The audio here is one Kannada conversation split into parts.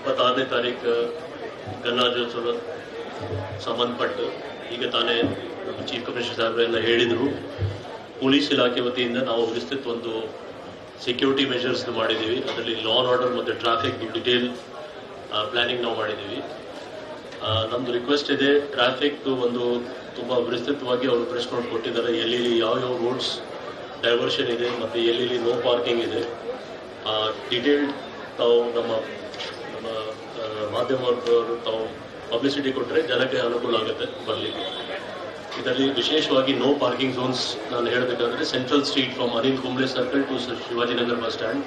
ಇಪ್ಪತ್ತಾರನೇ ತಾರೀಕು ಗಣರಾಜ್ಯೋತ್ಸವ ಸಂಬಂಧಪಟ್ಟು ಈಗ ತಾನೇ ಚೀಫ್ ಕಮಿಷನರ್ ಸಾಹೇಬರೆಲ್ಲ ಹೇಳಿದರು. ಪೊಲೀಸ್ ಇಲಾಖೆ ವತಿಯಿಂದ ನಾವು ವಿಸ್ತೃತ ಒಂದು ಸೆಕ್ಯೂರಿಟಿ ಮೆಷರ್ಸ್ ಮಾಡಿದ್ದೀವಿ. ಅದರಲ್ಲಿ ಲಾ ಆ್ಯಂಡ್ ಆರ್ಡರ್ ಮತ್ತು ಟ್ರಾಫಿಕ್ ಡಿಟೇಲ್ ಪ್ಲಾನಿಂಗ್ ನಾವು ಮಾಡಿದ್ದೀವಿ. ನಮ್ಮದು ರಿಕ್ವೆಸ್ಟ್ ಇದೆ ಟ್ರಾಫಿಕ್ ಒಂದು ತುಂಬ ವಿಸ್ತೃತವಾಗಿ ಅವರು ಪ್ರೆಸ್ ನೋಟ್ ಕೊಟ್ಟಿದ್ದಾರೆ. ಎಲ್ಲೆಲ್ಲಿ ಯಾವ ರೋಡ್ಸ್ ಡೈವರ್ಷನ್ ಇದೆ, ಮತ್ತು ಎಲ್ಲೆಲ್ಲಿ ನೋ ಪಾರ್ಕಿಂಗ್ ಇದೆ. ಡಿಟೇಲ್ಡ್ ತಾವು ನಮ್ಮ ಮಾಧ್ಯಮದವರು ತಾವು ಪಬ್ಲಿಸಿಟಿ ಕೊಟ್ಟರೆ ಜನಕ್ಕೆ ಅನುಕೂಲ ಆಗುತ್ತೆ ಬರಲಿಕ್ಕೆ. ಇದರಲ್ಲಿ ವಿಶೇಷವಾಗಿ ನೋ ಪಾರ್ಕಿಂಗ್ ಝೋನ್ಸ್ ನಾನು ಹೇಳಬೇಕಾದ್ರೆ central street from Anil Kumble circle to Shivajinagar bus stand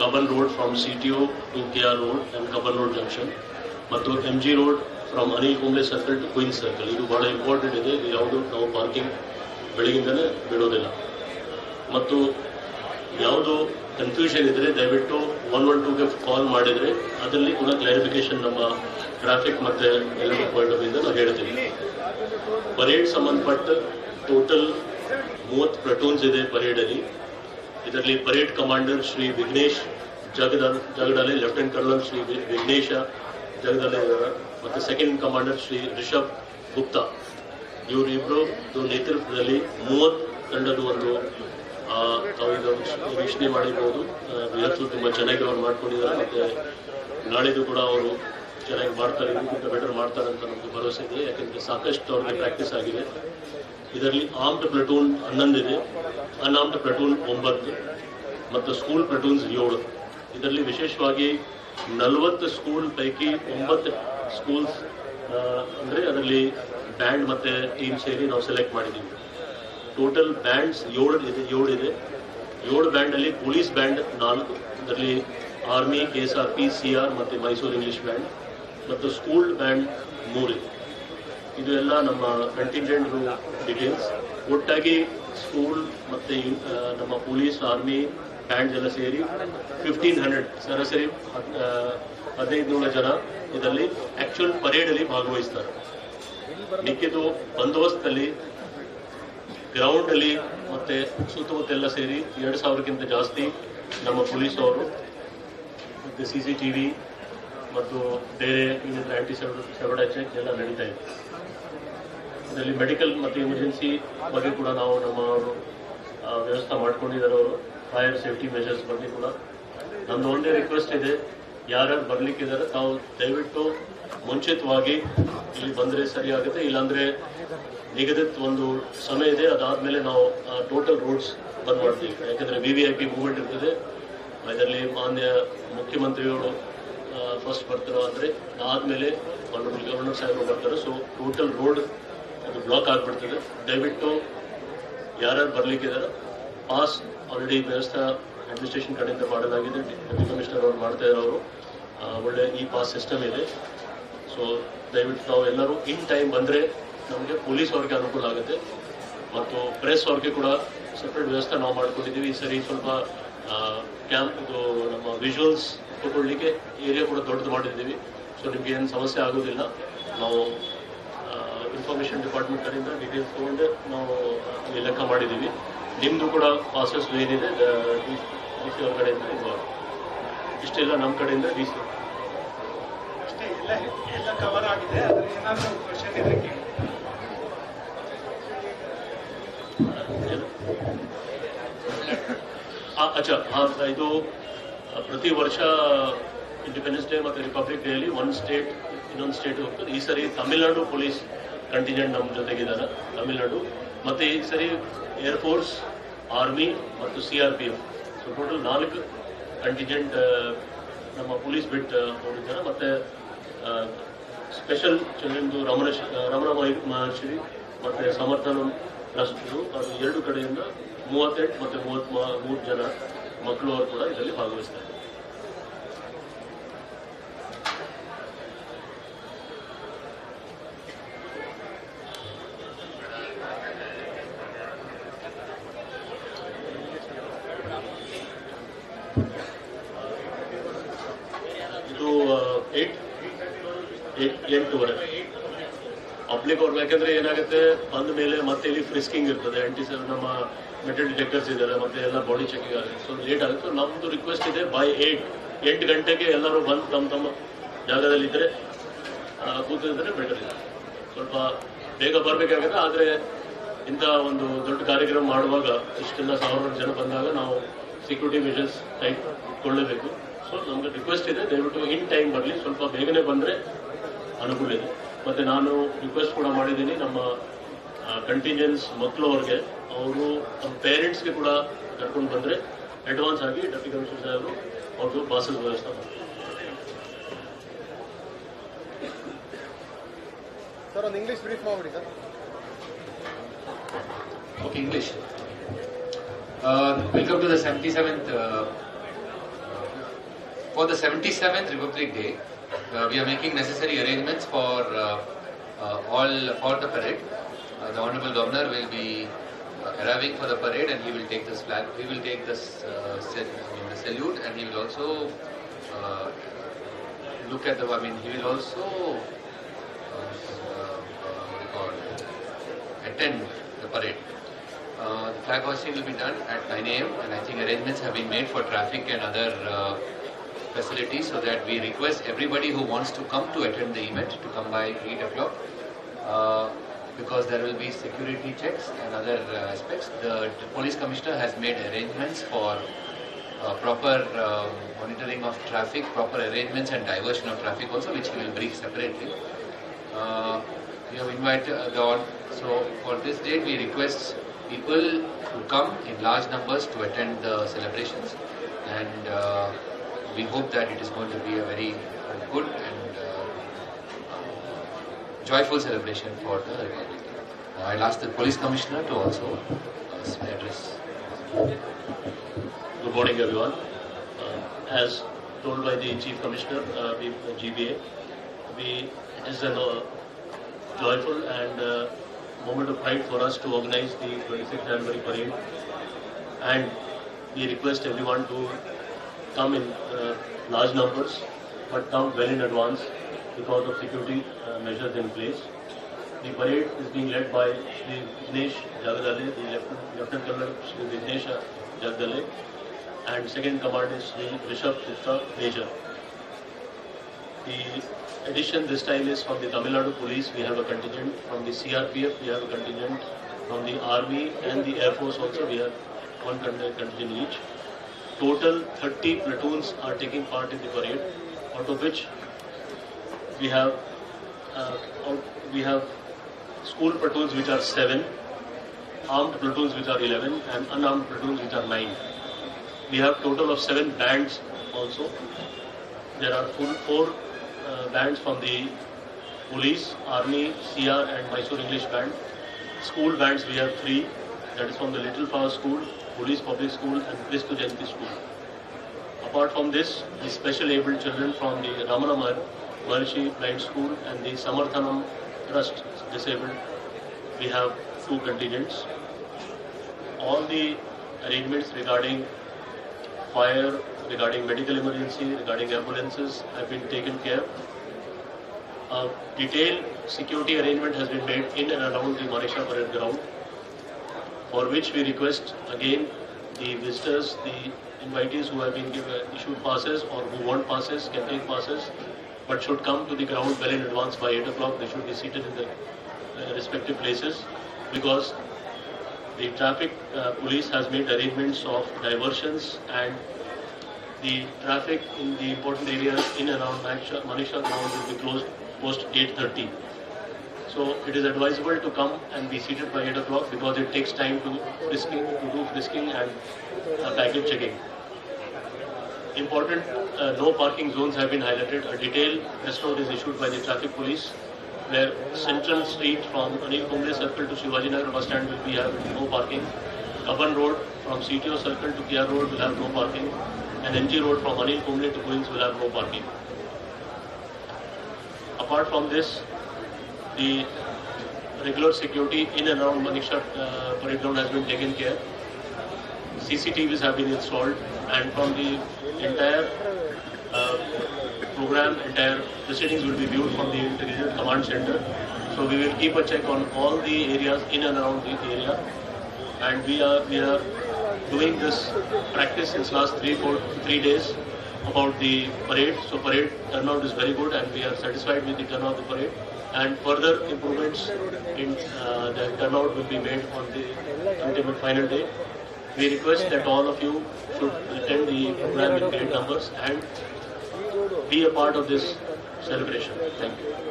Cubbon road from C T O to K R road and Cubbon road junction ಮತ್ತು M G road from Anil Kumble circle to Queens circle ಇದು ಬಹಳ ಇಂಪಾರ್ಟೆಂಟ್ ಇದೆ. ಇದು ಯಾವುದು? ನಾವು ಪಾರ್ಕಿಂಗ್ ಬೆಳಗಿಂದಲೇ ಬಿಡೋದಿಲ್ಲ. ಮತ್ತು ಯಾವುದು ಕನ್ಫ್ಯೂಷನ್ ಇದ್ರೆ ದಯವಿಟ್ಟು ಒನ್ ಒನ್ ಟೂಗೆ ಕಾಲ್ ಮಾಡಿದ್ರೆ ಅದರಲ್ಲಿ ಕೂಡ ಕ್ಲಾರಿಫಿಕೇಶನ್ ನಮ್ಮ ಟ್ರಾಫಿಕ್ ಮತ್ತೆ ಎಲ್ಲ ಪಾಯಿಂಟ್ ಆಫ್ ನಾವು ಹೇಳ್ತೀವಿ. ಪರೇಡ್ ಸಂಬಂಧಪಟ್ಟ ಟೋಟಲ್ ಮೂವತ್ತು ಪ್ಲಟೂನ್ಸ್ ಇದೆ ಪರೇಡಲ್ಲಿ ಇದರಲ್ಲಿ ಪರೇಡ್ ಕಮಾಂಡರ್ ಶ್ರೀ ವಿಘ್ನೇಶ್ ಜಗದ ಜಗಡಾಲೆ ಲೆಫ್ಟಿನೆಂಟ್ ಕರ್ನಲ್ ಶ್ರೀ ವಿಘ್ನೇಶ ಜಗದಾಲೆ ಮತ್ತು ಸೆಕೆಂಡ್ ಕಮಾಂಡರ್ ಶ್ರೀ ರಿಷಬ್ ಗುಪ್ತಾ. ಇವರಿಬ್ಬರು ನೇತೃತ್ವದಲ್ಲಿ ಮೂವತ್ತು ತಂಡದ ಒಂದು ಈಗ ವೀಕ್ಷಣೆ ಮಾಡಿರ್ಬೋದು. ಇವತ್ತು ತುಂಬ ಚೆನ್ನಾಗಿ ಅವ್ರು ಮಾಡ್ಕೊಂಡಿದ್ದಾರೆ. ಮತ್ತೆ ನಾಳಿದ್ದು ಕೂಡ ಅವರು ಚೆನ್ನಾಗಿ ಮಾಡ್ತಾರೆ ಇದಕ್ಕಿಂತ ಬೆಟರ್ ಮಾಡ್ತಾರೆ ಅಂತ ನಮಗೆ ಭರವಸೆ ಇದೆ. ಯಾಕಂದರೆ ಸಾಕಷ್ಟು ಅವ್ರಿಗೆ ಪ್ರಾಕ್ಟೀಸ್ ಆಗಿದೆ. ಇದರಲ್ಲಿ ಆರ್ಮ್ಡ್ ಪ್ಲಟೂನ್ ಹನ್ನೊಂದಿದೆ ಅನ್ಆರ್ಮ್ಡ್ ಪ್ಲಟೂನ್ ಒಂಬತ್ತು ಮತ್ತು ಸ್ಕೂಲ್ ಪ್ಲಟೂನ್ಸ್ ಏಳು. ಇದರಲ್ಲಿ ವಿಶೇಷವಾಗಿ ನಲವತ್ತು ಸ್ಕೂಲ್ ಪೈಕಿ ಒಂಬತ್ತು ಸ್ಕೂಲ್ಸ್ ಅಂದರೆ ಅದರಲ್ಲಿ ಬ್ಯಾಂಡ್ ಮತ್ತು ಟೀಮ್ ಸೇರಿ ನಾವು ಸೆಲೆಕ್ಟ್ ಮಾಡಿದ್ದೀವಿ. ಟೋಟಲ್ ಬ್ಯಾಂಡ್ಸ್ ಏಳು ಇದೆ ಏಳು ಇದೆ. ಏಳು ಬ್ಯಾಂಡಲ್ಲಿ ಪೊಲೀಸ್ ಬ್ಯಾಂಡ್ ನಾಲ್ಕು. ಅದರಲ್ಲಿ army, K S R P, C R ಮತ್ತು ಮೈಸೂರು ಇಂಗ್ಲಿಷ್ ಬ್ಯಾಂಡ್ ಮತ್ತು ಸ್ಕೂಲ್ ಬ್ಯಾಂಡ್ ಮೂರಿದೆ ಇದು. ಎಲ್ಲ ನಮ್ಮ ಕಂಟಿಂಜೆಂಟ್ ಡಿಟೇಲ್ಸ್ ಒಟ್ಟಾಗಿ ಸ್ಕೂಲ್ ಮತ್ತು ನಮ್ಮ ಪೊಲೀಸ್, ಆರ್ಮಿ ಬ್ಯಾಂಡ್ ಎಲ್ಲ ಸೇರಿ ಫಿಫ್ಟೀನ್ ಹಂಡ್ರೆಡ್ ಸರಾಸರಿ ಹದಿನೈದು ನೂರು ಜನ ಇದರಲ್ಲಿ ಆ್ಯಕ್ಚುಯಲ್ ಪರೇಡಲ್ಲಿ ಭಾಗವಹಿಸ್ತಾರೆ. ಮಿಕ್ಕಿದ್ದು ಬಂದೋಬಸ್ತಲ್ಲಿ ಗ್ರೌಂಡ್ ಅಲ್ಲಿ ಮತ್ತೆ ಸುತ್ತಮುತ್ತೆಲ್ಲ ಸೇರಿ ಎರಡು ಸಾವಿರಕ್ಕಿಂತ ಜಾಸ್ತಿ ನಮ್ಮ ಪೊಲೀಸ್ ಅವರು, ಮತ್ತೆ ಸಿ ಸಿ ಟಿ ವಿ ಮತ್ತು ಬೇರೆ ಇನ್ನಿತರ ಆಂಟಿ ಸೆವಡ ಚೆಕ್ ಎಲ್ಲ ನಡೀತಾ ಇದೆ. ಇದರಲ್ಲಿ ಮೆಡಿಕಲ್ ಮತ್ತು ಎಮರ್ಜೆನ್ಸಿ ಬಗ್ಗೆ ಕೂಡ ನಾವು ನಮ್ಮ ವ್ಯವಸ್ಥೆ ಮಾಡ್ಕೊಂಡಿದ್ದಾರೆ ಅವರು. ಫೈರ್ ಸೇಫ್ಟಿ ಮೆಷರ್ಸ್ ಬಗ್ಗೆ ಕೂಡ. ನಮ್ದು ಒಂದೇ ರಿಕ್ವೆಸ್ಟ್ ಇದೆ ಯಾರ್ಯಾರು ಬರ್ಲಿಕ್ಕಿದ್ದಾರೆ ತಾವು ದಯವಿಟ್ಟು ಮುಂಚಿತವಾಗಿ ಇಲ್ಲಿ ಬಂದರೆ ಸರಿಯಾಗುತ್ತೆ ಇಲ್ಲಾಂದ್ರೆ ನಿಗದಿತ ಒಂದು ಸಮಯ ಇದೆ. ಅದಾದಮೇಲೆ ನಾವು ಟೋಟಲ್ ರೋಡ್ಸ್ ಬಂದ್ ಮಾಡ್ತೀವಿ. ಯಾಕಂದ್ರೆ V V I P movement ಇರ್ತದೆ. ಇದರಲ್ಲಿ ಮಾನ್ಯ ಮುಖ್ಯಮಂತ್ರಿಗಳು ಫಸ್ಟ್ ಬರ್ತಾರೋ ಅಂದ್ರೆ ಆದಮೇಲೆ ಆನರಬಲ್ ಗವರ್ನರ್ ಸಾಹೇಬರು ಬರ್ತಾರೆ. ಸೊ ಟೋಟಲ್ ರೋಡ್ ಅದು ಬ್ಲಾಕ್ ಆಗ್ಬಿಡ್ತದೆ. ದಯವಿಟ್ಟು ಯಾರ್ಯಾರು ಬರ್ಲಿಕ್ಕಿದ್ದಾರೆ ಪಾಸ್ ಆಲ್ರೆಡಿ ವ್ಯವಸ್ಥೆ ಅಡ್ಮಿನಿಸ್ಟ್ರೇಷನ್ ಕಡೆಯಿಂದ ಮಾಡಲಾಗಿದೆ. ಡೆಪ್ಯೂಟಿ ಕಮಿಷನರ್ ಅವರು ಮಾಡ್ತಾ ಇರೋರು. ಒಳ್ಳೆ ಈ ಪಾಸ್ ಸಿಸ್ಟಮ್ ಇದೆ. ಸೊ ದಯವಿಟ್ಟು ನಾವು ಎಲ್ಲರೂ ಇನ್ ಟೈಮ್ ಬಂದರೆ ನಮಗೆ ಪೊಲೀಸ್ ಅವ್ರಿಗೆ ಅನುಕೂಲ ಆಗುತ್ತೆ. ಮತ್ತು ಪ್ರೆಸ್ ಅವ್ರಿಗೆ ಕೂಡ ಸಪ್ರೇಟ್ ವ್ಯವಸ್ಥೆ ನಾವು ಮಾಡ್ಕೊಂಡಿದ್ದೀವಿ. ಈ ಸರಿ ಸ್ವಲ್ಪ ಕ್ಯಾಂಪ್ ಇದು ನಮ್ಮ ವಿಜುವಲ್ಸ್ ತಗೊಳ್ಳಿಕ್ಕೆ ಏರಿಯಾ ಕೂಡ ದೊಡ್ಡದು ಮಾಡಿದ್ದೀವಿ. ಸೊ ನಿಮ್ಗೆ ಏನು ಸಮಸ್ಯೆ ಆಗೋದಿಲ್ಲ. ನಾವು ಇನ್ಫಾರ್ಮೇಷನ್ ಡಿಪಾರ್ಟ್ಮೆಂಟ್ ಕಡೆಯಿಂದ ಡೀಟೇಲ್ಸ್ ತೊಗೊಂಡು ನಾವು ಅಲ್ಲಿ ಲೆಕ್ಕ ಮಾಡಿದ್ದೀವಿ. ನಿಮ್ಮದು ಕೂಡ ಪಾಸಸ್ ಏನಿದೆ? ಡಿ ಸಿ ಅವ್ರ ಕಡೆಯಿಂದ ಇಷ್ಟೆಲ್ಲ ನಮ್ಮ ಕಡೆಯಿಂದ ಡಿ ಸಿ ಎಲ್ಲ ಕವರ್ ಆಗಿದೆ ಅದ್ರ ಏನಾದರೂ ಕ್ವಶನ್ ಕೇಳಿ. ಅಚ್ಚಾ ಇದು ಪ್ರತಿ ವರ್ಷ ಇಂಡಿಪೆಂಡೆನ್ಸ್ ಡೇ ಮತ್ತು ರಿಪಬ್ಲಿಕ್ ಡೇ ಅಲ್ಲಿ ಒಂದು ಸ್ಟೇಟ್ ಇನ್ನೊಂದು ಸ್ಟೇಟ್ ಹೋಗ್ತದೆ. ಈ ಸರಿ ತಮಿಳ್ನಾಡು ಪೊಲೀಸ್ ಕಂಟಿಜೆಂಟ್ ನಮ್ಮ ಜೊತೆಗಿದ್ದಾರೆ ತಮಿಳ್ನಾಡು ಮತ್ತೆ ಈ ಸರಿ ಏರ್ಫೋರ್ಸ್ ಆರ್ಮಿ ಮತ್ತು C R P F total ನಾಲ್ಕು ಕಂಟಿಜೆಂಟ್ ನಮ್ಮ ಪೊಲೀಸ್ ಬಿಟ್ ಹೋಗಿದ್ದಾರೆ. ಮತ್ತೆ ಸ್ಪೆಷಲ್ ನಿಮ್ಮದು ರಮಣ ರಮಣ ಮಹಿ- ಮಹರ್ಷಿ ಮತ್ತೆ ಸಮರ್ಥನ ಟ್ರಸ್ಟ್ ಅದು ಎರಡು ಕಡೆಯಿಂದ ಮೂವತ್ತೆಂಟು ಮತ್ತೆ ಮೂವತ್ತ್ ಮೂರು ಜನ ಮಕ್ಕಳು ಅವರು ಕೂಡ ಇದರಲ್ಲಿ ಭಾಗವಹಿಸ್ತಾರೆ ಇದು ಏಟ್ ಪಬ್ಲಿಕ್ ಅವ್ರು ಯಾಕಂದ್ರೆ ಏನಾಗುತ್ತೆ, ಬಂದ ಮೇಲೆ ಮತ್ತೆ ಇಲ್ಲಿ ಫ್ರಿಸ್ಕಿಂಗ್ ಇರ್ತದೆ ಆಂಟಿ ಸರ್ ನಮ್ಮ ಮೆಟಲ್ ಡಿಟೆಕ್ಟರ್ಸ್ ಇದ್ದಾರೆ, ಮತ್ತೆ ಎಲ್ಲ ಬಾಡಿ ಚೆಕಿಂಗ್ ಆಗುತ್ತೆ. ಸೊ ಲೇಟ್ ಆಗುತ್ತೆ. ನಮ್ದು ರಿಕ್ವೆಸ್ಟ್ ಇದೆ ಬೈ ಏಟ್ ಎಂಟು ಗಂಟೆಗೆ ಎಲ್ಲರೂ ಬಂದು ತಮ್ಮ ತಮ್ಮ ಜಾಗದಲ್ಲಿದ್ದರೆ ಕೂತಿದ್ರೆ ಬೆಟರ್ ಇದೆ ಸ್ವಲ್ಪ ಬೇಗ ಬರಬೇಕಾಗುತ್ತೆ, ಆದರೆ ಇಂಥ ಒಂದು ದೊಡ್ಡ ಕಾರ್ಯಕ್ರಮ ಮಾಡುವಾಗ ಇಷ್ಟೆಲ್ಲ ಸಾವಿರಾರು ಜನ ಬಂದಾಗ ನಾವು ಸೆಕ್ಯೂರಿಟಿ ಮೆಷರ್ಸ್ ಟೈಟ್ ಇಟ್ಕೊಳ್ಳಬೇಕು ಸೊ ನಮ್ಗೆ ರಿಕ್ವೆಸ್ಟ್ ಇದೆ, ದಯವಿಟ್ಟು ಇನ್ ಟೈಮ್ ಬರಲಿ. ಸ್ವಲ್ಪ ಬೇಗನೆ ಬಂದರೆ ಅನುಕೂಲ ಇದೆ ಮತ್ತು ನಾನು ರಿಕ್ವೆಸ್ಟ್ ಕೂಡ ಮಾಡಿದ್ದೀನಿ ನಮ್ಮ ಕಂಟಿಂಜೆನ್ಸ್ ಮಕ್ಕಳು ಅವ್ರಿಗೆ ಅವರು ನಮ್ಮ ಪೇರೆಂಟ್ಸ್ಗೆ ಕೂಡ ಕರ್ಕೊಂಡು ಬಂದರೆ ಅಡ್ವಾನ್ಸ್ ಆಗಿ ಡೆಪ್ಟಿ ಕಮಿಷನರ್ ಸಾಹೇಬರು ಅವ್ರದ್ದು ಬಾಸಸ್ ವ್ಯವಸ್ಥೆ ಮಾಡ್ತಾರೆ ಸರ್ ಒಂದು ಇಂಗ್ಲೀಷ್ ಬ್ರೀಫ್ ಮಾಡ್ಬಿಡಿ sir okay English. Welcome to the seventy 77th. For for the 77th Republic Day, uh, we are making necessary arrangements for uh, uh, all for the parade. Uh, the Honorable Governor will be uh, arriving for the parade, and he will take this flag. He will take this uh, the salute, and he will also uh, look at the. I mean, he will also uh, uh, attend the parade. Uh, the flag hoisting will be done at 9 a.m. and I think arrangements have been made for traffic and other uh, facilities so that we request everybody who wants to come to attend the event to come by 8 o'clock uh, because there will be security checks and other uh, aspects. The, the police commissioner has made arrangements for uh, proper uh, monitoring of traffic, proper arrangements and diversion of traffic also which he will brief separately. Uh, we have invited uh, so for this date we request people to come in large numbers to attend the celebrations and uh, we hope that it is going to be a very uh, good and uh, joyful celebration for the Republic I'll ask the police commissioner to also uh, address. Good morning, everyone. As told by the Chief Commissioner, uh, we, GBA, we, it is a uh, joyful and uh, moment of pride for us to organize the 26th January parade. And we request everyone to come in uh, large numbers, but come well in advance because of security uh, measures in place. The parade is being led by Shri Vignesh Jagadale, the Lieutenant, Colonel Shri Vignesh Jagadale, and second command is Shri Rishabh Chitra Major. The addition this time is from the Tamil Nadu Police, we have a contingent, from the CRPF, we have a contingent, from the Army and the Air Force also, we have one contingent each. Total 30 platoons are taking part in the parade, out of which we have uh, we have school platoons which are seven, armed platoons which are 11, and unarmed platoons which are nine. We have total of seven bands also. There are full four uh, bands from the police, army, CR, and Mysore English band. School bands we have three. That is from the Little Flower School, Police Public School, and Jayanti School. Apart from this, the special abled children from the Ramana Mahar- Maharshi Blind School and the Samarthanam Trust Disabled, we have two contingents. All the arrangements regarding fire, regarding medical emergency, regarding ambulances have been taken care. A detailed security arrangement has been made in and around the Manisha Parade ground, for which we request again the visitors, the invitees who have been given issued passes or who want passes can take passes, but should come to the ground well in advance by 8 o'clock. They should be seated in the uh, respective places because the traffic uh, police has made arrangements of diversions and the traffic in the important areas in and around Manisha ground will be closed post 8.30. So it is advisable to come and be seated by 8 o'clock because it takes time to frisking, to do frisking and uh, baggage checking. Important uh, no parking zones have been highlighted. A detailed press note is issued by the traffic police where Central Street from Anil Kumble Circle to Shivaji Nagar bus stand will be have no parking. Kaban Road from CTO Circle to Kia Road will have no parking. And MG Road from Anil Kumble to Queens will have no parking. Apart from this, the regular security in and around Manisha uh, parade ground has been taken care. CCTVs have been installed and from the entire uh, program, entire proceedings will be viewed from the integrated command center. So we will keep a check on all the areas in and around the area. And we are we are doing this practice since last three four three days. about the parade. So parade turnout is very good and we are satisfied with the turnout of the parade. And further improvements in uh, the turnout will be made on the ultimate final day. We request that all of you should attend the program in great numbers and be a part of this celebration. Thank you.